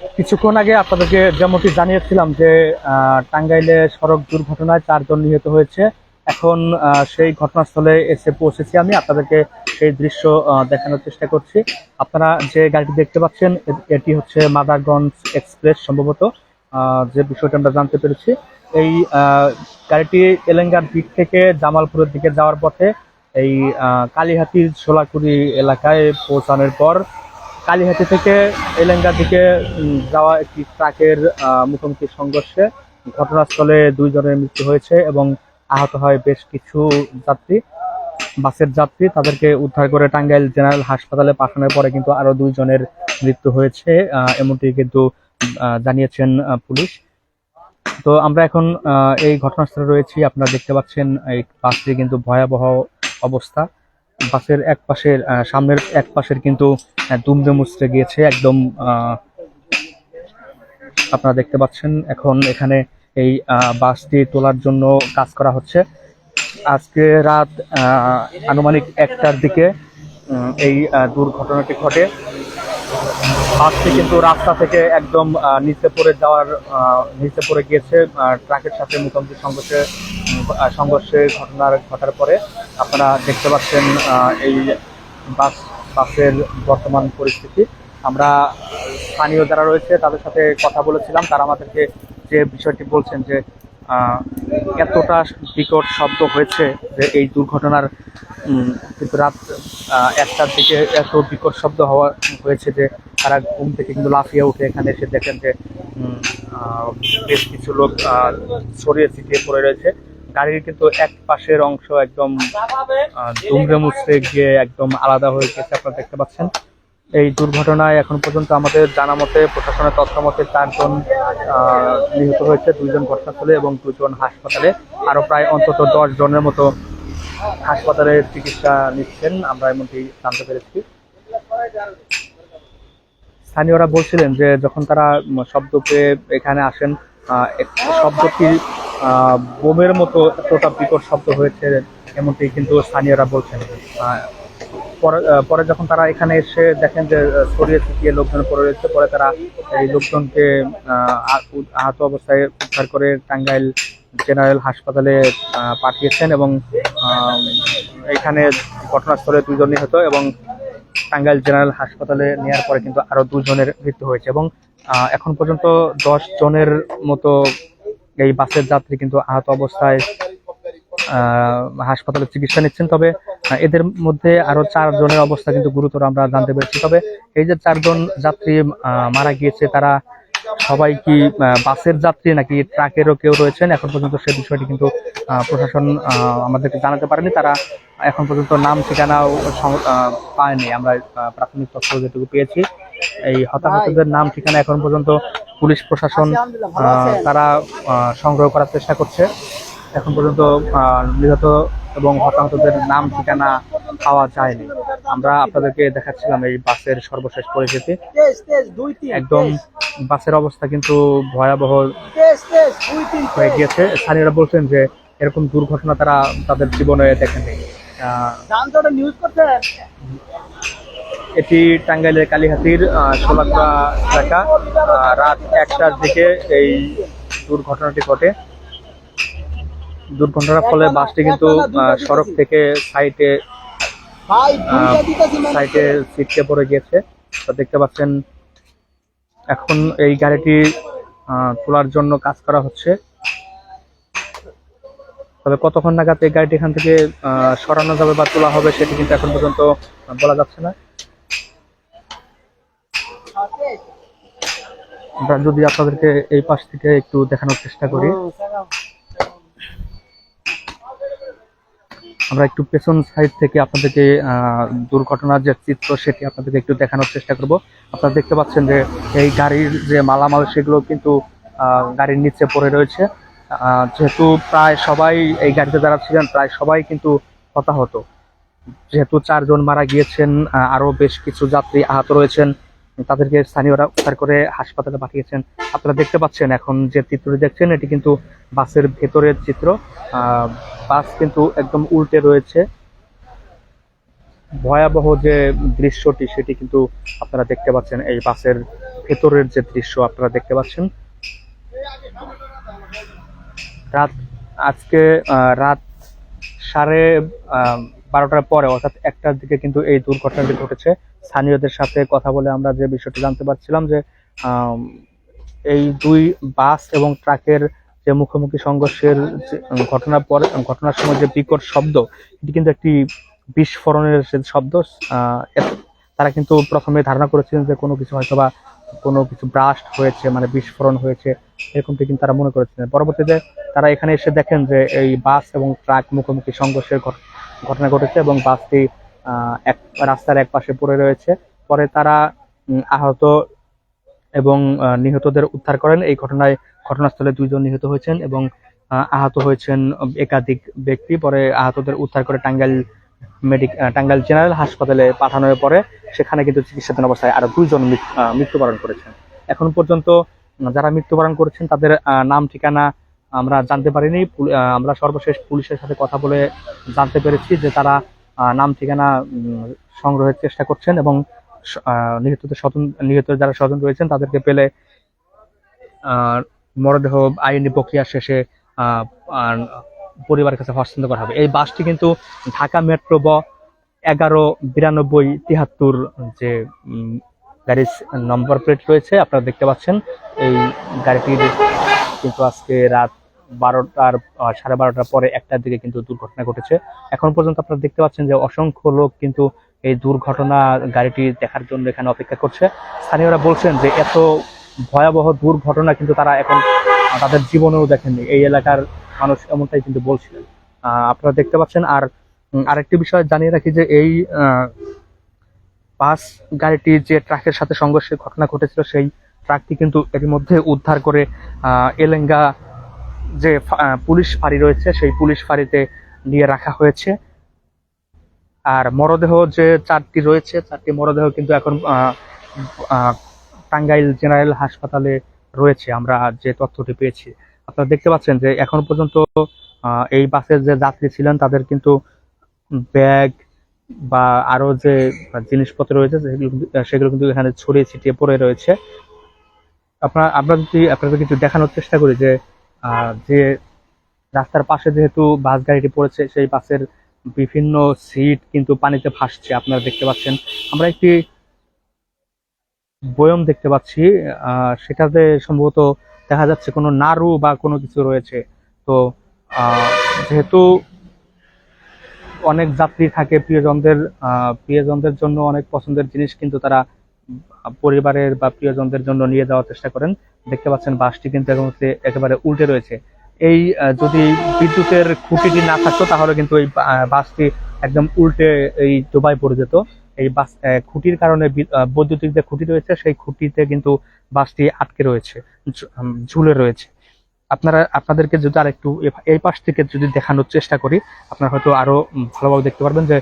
কিছুক্ষণ আগে আপনাদেরকে যেমনটি জানিয়েছিলাম যে টাঙ্গাইলে সড়ক দুর্ঘটনায় চারজন নিহত হয়েছে। এখন সেই ঘটনাস্থলে এসে পৌঁছেছি আমি। আপনাদেরকে সেই দৃশ্য দেখানোর চেষ্টা করছি। আপনারা যে গাড়িটি দেখতে পাচ্ছেন এটি হচ্ছে মাদারগঞ্জ এক্সপ্রেস সম্ভবত। যে বিষয়টা আমরা জানতে পেরেছি। এই গাড়িটি এলেঙ্গার দিক থেকে জামালপুরের দিকে যাওয়ার পথে এই আহ, কালীহাতি সোলাকুড়ি এলাকায় পৌঁছানোর পর কালীহাতি থেকে এলেঙ্গার দিকে যাওয়া একটি ট্রাকের মুখোমুখি সংঘর্ষে ঘটনাস্থলে দুইজনের মৃত্যু হয়েছে এবং আহত হয় বেশ কিছু যাত্রী। বাসের যাত্রী তাদেরকে উদ্ধার করে টাঙ্গাইল জেনারেল হাসপাতালে পাঠানোর পরে কিন্তু আরও দুইজনের মৃত্যু হয়েছে এমনটি কিন্তু জানিয়েছেন পুলিশ। তো আমরা এখন এই ঘটনাস্থলে রয়েছি। আপনারা দেখতে পাচ্ছেন, এই বাসটি কিন্তু ভয়াবহ অবস্থা। বাসের এক পাশের সামনের এক পাশের কিন্তু দুমড়ে মুচড়ে গিয়েছে, একদম আপনারা দেখতে পাচ্ছেন এখন এখানে এই বাসটি তোলার জন্য কাজ করা হচ্ছে। আজকে রাত আনুমানিক একটার দিকে এই দুর্ঘটনাটি ঘটে। বাসটি কিন্তু রাস্তা থেকে একদম নিচে পড়ে যাওয়ার নিচে পড়ে গিয়েছে ট্রাকের সাথে মুখোমুখি সংঘর্ষে আহ, ঘটনার ঘটার পরে আপনারা দেখতে পাচ্ছেন এই বাস বাসের বর্তমান পরিস্থিতি। আমরা স্থানীয় যারা রয়েছে তাদের সাথে কথা বলেছিলাম। তারা আমাদেরকে যে বিষয়টি বলছেন যে এতটা বিকট শব্দ হয়েছে যে এই দুর্ঘটনার কিন্তু রাত একটার দিকে এত বিকট শব্দ হওয়া হয়েছে যে তারা ঘুম থেকে কিন্তু লাফিয়ে উঠে এখানে এসে দেখেন যে বেশ কিছু লোক ছড়িয়ে ছিটিয়ে পড়ে রয়েছে। গাড়ির কিন্তু এক পাশের অংশ একদম দুমড়ে মুচড়ে গিয়ে একদম আলাদা হয়ে গেছে, আপনারা দেখতে পাচ্ছেন। এই দুর্ঘটনায় এখন পর্যন্ত আমাদের জানা মতে, প্রশাসনের তথ্য মতে চারজন নিহত হয়েছে, দুইজন ঘটনাস্থলে এবং দুজন হাসপাতালে। আরও প্রায় অন্তত দশ জনের মতো হাসপাতালে চিকিৎসা নিচ্ছেন। আমরা এমনটি জানতে পেরেছি। স্থানীয়রা বলছিলেন যে, যখন তারা শব্দ পেয়ে এখানে আসেন শব্দটি বোমের মতো এতটা বিকট শব্দ হয়েছে এমনটি কিন্তু স্থানীয়রা বলছেন। পরে যখন তারা এখানে এসে দেখেন যে ছড়িয়ে ছিটিয়ে লোকজন পড়ে রয়েছে পরে তারা এই লোকজনকে আহ, আহত অবস্থায় উদ্ধার করে টাঙ্গাইল জেনারেল হাসপাতালে পাঠিয়েছেন এবং এখানে ঘটনাস্থলে দুজন নিহত এবং টাঙ্গাইল জেনারেল হাসপাতালে নেওয়ার পরে কিন্তু আরও দুজনের মৃত্যু হয়েছে এবং এখন পর্যন্ত দশ জনের মতো এই বাসের যাত্রী কিন্তু আহত অবস্থায় হাসপাতালে চিকিৎসা নিচ্ছেন। তবে এদের মধ্যে আরও চারজনের অবস্থা কিন্তু গুরুতর আমরা জানতে পেরেছি। তবে এই যে চারজন যাত্রী মারা গিয়েছে, তারা সবাই কি বাসের যাত্রী নাকি ট্রাকেরও কেউ রয়েছেন? এখন পর্যন্ত সে বিষয়টি কিন্তু প্রশাসন আমাদেরকে জানাতে পারেনি। তারা এখন পর্যন্ত নাম ঠিকানাও পায়নি। আমরা প্রাথমিক তথ্য যেটুকু পেয়েছি এই হতাহতদের নাম ঠিকানা এখন পর্যন্ত পুলিশ প্রশাসন আহ, তারা সংগ্রহ করার চেষ্টা করছে। এখন পর্যন্ত নিহত এবং হতাহতদের নাম, ঠিকানা পাওয়া যায়নি। আমরা আপনাদেরকে দেখাচ্ছিলাম এই বাসের সর্বশেষ পরিস্থিতি। একদম বাসের অবস্থা কিন্তু ভয়াবহ হয়ে গিয়েছে। স্থানীয়রা বলছেন যে, এরকম দুর্ঘটনা তারা তাদের জীবনে দেখেনি এটি টাঙ্গাইলের কালীহাতির সোলাকুড়া এলাকা। রাত একটার দিকে এই দুর্ঘটনাটি ঘটে। দুর্ঘটনার ফলে বাসটি কিন্তু সড়ক থেকে দুইটা মানে সাইডে ছিটকে পড়ে গিয়েছে। তো দেখতে পাচ্ছেন এখন এই গাড়িটি তোলার জন্য কাজ করা হচ্ছে। তবে কতক্ষণ নাগাদ এই গাড়িটি এখান থেকে আহ, সরানো যাবে বা তোলা হবে সেটি কিন্তু এখন পর্যন্ত বলা যাচ্ছে না। আমরা যদি আপনাদেরকে এই পাশ থেকে একটু দেখানোর চেষ্টা করি। আমরা একটু পেছন সাইড থেকে আপনাদেরকে দুর্ঘটনার যে চিত্র সেটি আপনাদেরকে একটু দেখানোর চেষ্টা করব। আপনারা দেখতে পাচ্ছেন যে এই গাড়ির যে মালামাল সেগুলো কিন্তু গাড়ির নিচে পড়ে রয়েছে। যেহেতু প্রায় সবাই এই গাড়িতে যারা ছিলেন প্রায় সবাই কিন্তু হতাহত। যেহেতু চারজন মারা গিয়েছেন আহ, আরও বেশ কিছু যাত্রী আহত রয়েছেন। তাদেরকে স্থানীয়রা উদ্ধার করে হাসপাতালে পাঠিয়েছেন। আপনারা দেখতে পাচ্ছেন এখন যে চিত্রটি দেখছেন, এটি কিন্তু বাসের ভেতরের চিত্র। বাস কিন্তু একদম উল্টে রয়েছে। ভয়াবহ যে দৃশ্যটি, সেটি কিন্তু আপনারা দেখতে পাচ্ছেন। এই বাসের ভেতরের যে দৃশ্য আপনারা দেখতে পাচ্ছেন। রাত, আজকে রাত সাড়ে বারোটার পরে, অর্থাৎ একটার দিকে কিন্তু এই দুর্ঘটনাটি ঘটেছে। স্থানীয়দের সাথে কথা বলে আমরা যে বিষয়টি জানতে পারছিলাম যে এই দুই বাস এবং ট্রাকের যে মুখোমুখি সংঘর্ষের ঘটনার পরে, ঘটনার সময় যে বিকট শব্দ, এটি কিন্তু একটি বিস্ফোরণের শব্দ। তারা কিন্তু প্রথমে ধারণা করেছিলেন যে কোনো কিছু হয়তো বা কোনো কিছু ব্রাস্ট হয়েছে মানে বিস্ফোরণ হয়েছে, এরকমটি কিন্তু তারা মনে করেছিলেন। পরবর্তীতে তারা এখানে এসে দেখেন যে এই বাস এবং ট্রাক মুখোমুখি সংঘর্ষের ঘট- ঘটনা ঘটেছে এবং বাসটি এক রাস্তার এক পাশে পড়ে রয়েছে। পরে তারা আহত এবং নিহতদের উদ্ধার করেন। এই ঘটনায় ঘটনাস্থলে দুইজন নিহত হয়েছেন এবং আহ, আহত হয়েছেন একাধিক ব্যক্তি। পরে আহতদের উদ্ধার করে টাঙ্গাইল মেডিক টাঙ্গাইল জেনারেল হাসপাতালে পাঠানোর পরে সেখানে কিন্তু চিকিৎসাধীন অবস্থায় আরও দুইজন মৃত্যুবরণ করেছেন। এখন পর্যন্ত যারা মৃত্যুবরণ করেছেন তাদের নাম ঠিকানা আমরা জানতে পারিনি। আমরা সর্বশেষ পুলিশের সাথে কথা বলে জানতে পেরেছি যে তারা নাম ঠিকানা সংগ্রহের চেষ্টা করছেন এবং নিহতদের স্বজন নিহত যারা স্বজন রয়েছেন তাদেরকে পেলে মরদেহ আইনি প্রক্রিয়া শেষে পরিবারের কাছে হস্তান্তর করা হবে। এই বাসটি কিন্তু ঢাকা মেট্রো ব এগারো বিরানব্বই তিহাত্তর যে গাড়ির নম্বর প্লেট রয়েছে, আপনারা দেখতে পাচ্ছেন। এই গাড়িটির কিন্তু আজকে রাত বারোটার সাড়ে বারোটার পরে একটার দিকে কিন্তু দুর্ঘটনা ঘটেছে। এখন পর্যন্ত আপনারা দেখতে পাচ্ছেন যে অসংখ্য লোক কিন্তু এই দুর্ঘটনা গাড়িটি দেখার জন্য এখানে অপেক্ষা করছে। স্থানীয়রা বলছেন যে এত ভয়াবহ দুর্ঘটনা কিন্তু তারা এখন তাদের জীবনেও দেখেননি। এই এলাকার মানুষ এমনটাই কিন্তু বলছিলেন। আপনারা দেখতে পাচ্ছেন, আর আরেকটি বিষয় জানিয়ে রাখি যে এই বাস গাড়িটি যে ট্রাকের সাথে সংঘর্ষের ঘটনা ঘটেছিল সেই ট্রাকটি কিন্তু এর মধ্যে উদ্ধার করে এলেঙ্গা যে পুলিশ ফাঁড়ি রয়েছে, সেই পুলিশ ফাঁড়িতে নিয়ে রাখা হয়েছে। আর মরদেহ যে চারটি রয়েছে, চারটি মরদেহ কিন্তু এখন টাঙ্গাইল জেনারেল হাসপাতালে রয়েছে। আমরা যে তথ্যটি পেয়েছি, আপনারা দেখতে পাচ্ছেন যে এখন পর্যন্ত এই বাসের যে যাত্রী ছিলেন, তাদের কিন্তু ব্যাগ বা আরও যে জিনিসপত্র রয়েছে, সেগুলো সেগুলো কিন্তু এখানে ছড়িয়ে ছিটিয়ে পড়ে রয়েছে। আপনার, আমরা যদি আপনাদের কিছু দেখানোর চেষ্টা করি যে যে রাস্তার পাশে যেহেতু বাস গাড়িটি পড়েছে, সেই বাসের বিভিন্ন সিট কিন্তু পানিতে ভাসছে, আপনারা দেখতে পাচ্ছেন। আমরা একটি বয়ম দেখতে পাচ্ছি সেটাতে সম্ভবত দেখা যাচ্ছে কোনো নাড়ু বা কোনো কিছু রয়েছে। তো যেহেতু অনেক যাত্রী থাকে, প্রিয়জনদের প্রিয়জনদের জন্য অনেক পছন্দের জিনিস কিন্তু তারা পরিবারের বা প্রিয়জনদের জন্য নিয়ে যাওয়ার চেষ্টা করেন। দেখতে পাচ্ছেন বাসটি কিন্তু এখন হচ্ছে একেবারে উল্টে রয়েছে। এই যদি বিদ্যুতের খুঁটিটি না থাকতো, তাহলে কিন্তু এই বাসটি একদম উল্টে এই ডোবায় পড়ে যেত। এই বাস খুঁটির কারণে বৈদ্যুতিক যে খুঁটি রয়েছে, সেই খুঁটিতে কিন্তু বাসটি আটকে রয়েছে ঝুলে রয়েছে। আপনারা, আপনাদেরকে যদি আর একটু এই পাশ থেকে যদি দেখানোর চেষ্টা করি, আপনারা হয়তো আরও ভালোভাবে দেখতে পারবেন যে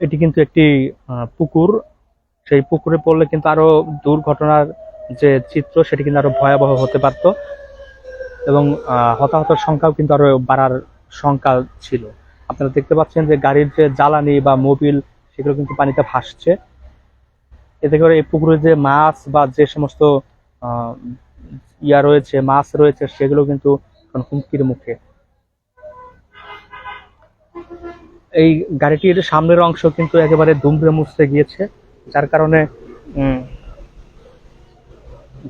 এটি কিন্তু একটি পুকুর। সেই পুকুরে পড়লে কিন্তু আরও দুর্ঘটনার যে চিত্র, সেটি কিন্তু আরও ভয়াবহ হতে পারত। এবং হতাহতের সংখ্যাও কিন্তু আরও বাড়ার সংখ্যা ছিল। আপনারা দেখতে পাচ্ছেন যে গাড়ির যে জ্বালানি বা মোবিল, সেগুলো কিন্তু পানিতে ভাসছে। এতে করে এই পুকুরে যে মাছ বা যে সমস্ত ইয়া রয়েছে, মাছ রয়েছে, সেগুলো কিন্তু হুমকির মুখে। এই গাড়িটির সামনের অংশ কিন্তু একেবারে দুমড়ে মুছতে গিয়েছে। যার কারণে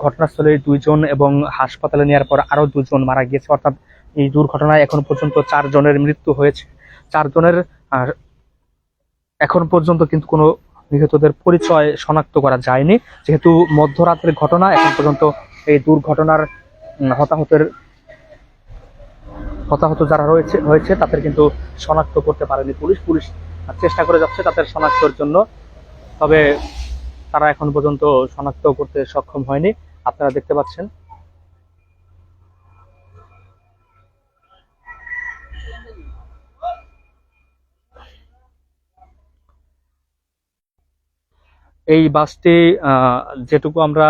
ঘটনাস্থলে দুইজন এবং হাসপাতালে নেওয়ার পর আরও দুজন মারা গিয়েছে। অর্থাৎ এই দুর্ঘটনায় এখন পর্যন্ত চারজনের মৃত্যু হয়েছে। চারজনের এখন পর্যন্ত কিন্তু কোনো নিহতদের পরিচয় শনাক্ত করা যায়নি। যেহেতু মধ্যরাতের ঘটনা, এখন পর্যন্ত এই দুর্ঘটনার হতাহতের, হতাহত যারা রয়েছে, হয়েছে, তাদের কিন্তু শনাক্ত করতে পারেনি পুলিশ। পুলিশ চেষ্টা করে যাচ্ছে তাদের শনাক্তর জন্য। তবে তারা এখন পর্যন্ত শনাক্ত করতে সক্ষম হয়নি। আপনারা দেখতে পাচ্ছেন। এই বাসটি যেটুকু আমরা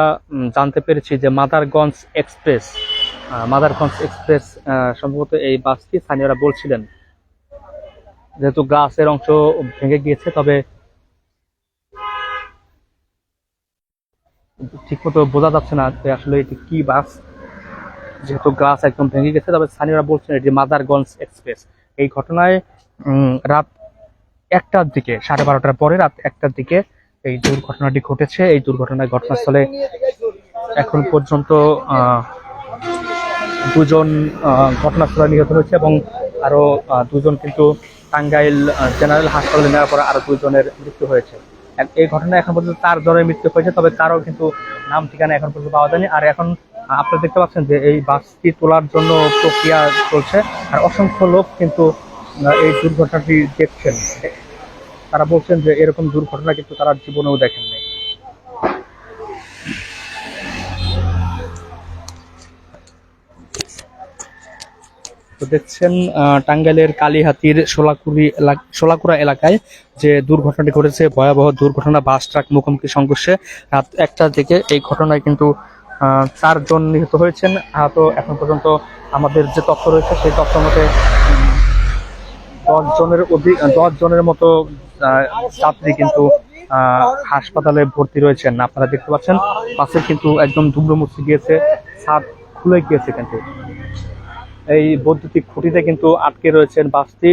জানতে পেরেছি যে মাদারগঞ্জ এক্সপ্রেস মাদারগঞ্জ এক্সপ্রেস সম্ভবত এই বাসটি স্থানীয়রা বলছিলেন। যেহেতু গ্লাসের অংশ ভেঙে গিয়েছে, তবে ঠিকমতো বোঝা যাচ্ছে না যে আসলে এটি কি বাস যেহেতু গ্লাস একদম ভেঙে গেছে তবে স্থানীয়রা বলছেন এটি মাদারগঞ্জ এক্সপ্রেস। এই ঘটনায় রাত একটার দিকে সাড়ে বারোটার পরে রাত একটার দিকে এই দুর্ঘটনাটি ঘটেছে। এই দুর্ঘটনায় ঘটনাস্থলে এখন পর্যন্ত দুজন ঘটনাস্থলে নিহত হয়েছে এবং আরও আহ, দুজন কিন্তু টাঙ্গাইল জেনারেল হাসপাতালে নেওয়ার পর আরও দুজনের মৃত্যু হয়েছে। এই ঘটনা এখন পর্যন্ত তার জ্বরে মৃত্যু হয়েছে, তবে কারও কিন্তু নাম, ঠিকানা এখন পর্যন্ত পাওয়া যায়নি। আর এখন আপনারা দেখতে পাচ্ছেন যে এই বাসটি তোলার জন্য প্রক্রিয়া চলছে, আর অসংখ্য লোক কিন্তু এই দুর্ঘটনাটি দেখছেন। তারা বলছেন যে এরকম দুর্ঘটনা কিন্তু তারা জীবনেও দেখেননি। তো দেখছেন টাঙ্গাইলের কালীহাতির সোলাকুড়ি সোলাকুড়া এলাকায় যে দুর্ঘটনাটি ঘটেছে, ভয়াবহ দুর্ঘটনা, বাস ট্রাক মুখোমুখি সংঘর্ষে রাত একটা থেকে এই ঘটনায় কিন্তু চারজন নিহত হয়েছেন। আহত এখন পর্যন্ত আমাদের যে তথ্য রয়েছে, সেই তথ্য মতে দশ জনের অধিক দশ জনের মতো যাত্রী কিন্তু হাসপাতালে ভর্তি রয়েছেন। আপনারা দেখতে পাচ্ছেন বাসের কিন্তু একদম দুমড়ে মুচড়ে গিয়েছে, ছাদ খুলে গিয়েছে কিন্তু। এই বৈদ্যুতিক খুঁটিতে কিন্তু আটকে রয়েছেন বাসটি।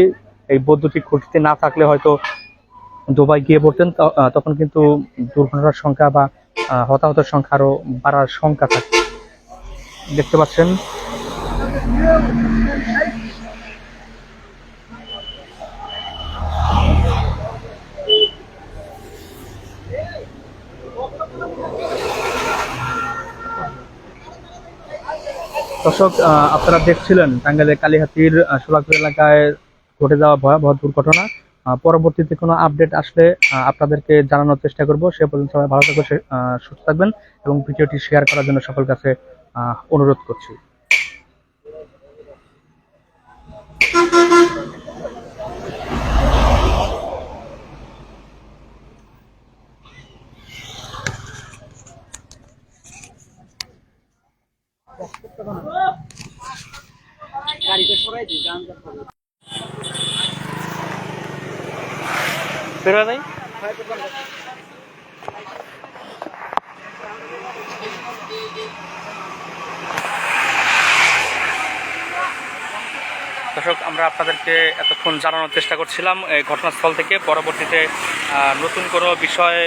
এই বৈদ্যুতিক খুঁটিতে না থাকলে হয়তো দুবাই গিয়ে পড়তেন। তখন কিন্তু দুর্ঘটনার সংখ্যা বা হতাহতের সংখ্যা আরও বাড়ার সংখ্যা থাকে। দেখতে পাচ্ছেন। দর্শক আপনারা দেখছিলেন টাঙ্গাইলের কালীহাতির সোলাপুর এলাকায় ঘটে যাওয়া ভয়াবহ দুর্ঘটনা। পরবর্তীতে কোনো আপডেট আসলে আপনাদেরকে জানানোর চেষ্টা করব। সে পর্যন্ত সবাই ভালো থাকবে সুস্থ থাকবেন এবং ভিডিওটি শেয়ার করার জন্য সকল কাছে অনুরোধ করছি। বেরোয় নাই দর্শক, আমরা আপনাদেরকে এতক্ষণ জানানোর চেষ্টা করছিলাম এই ঘটনাস্থল থেকে। পরবর্তীতে নতুন কোনো বিষয়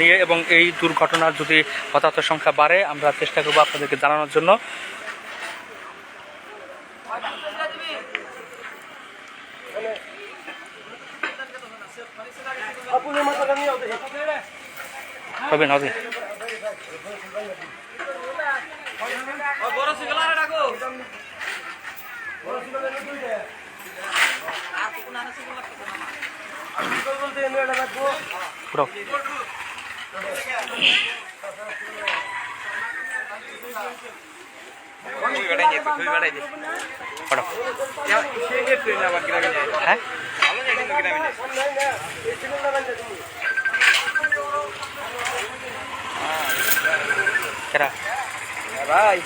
নিয়ে এবং এই দুর্ঘটনার যদি হতাহতের সংখ্যা বাড়ে, আমরা চেষ্টা করব আপনাদেরকে জানানোর জন্য। হবে না হবে। পুরো পড়ো। হ্যাঁ কেরা ভাই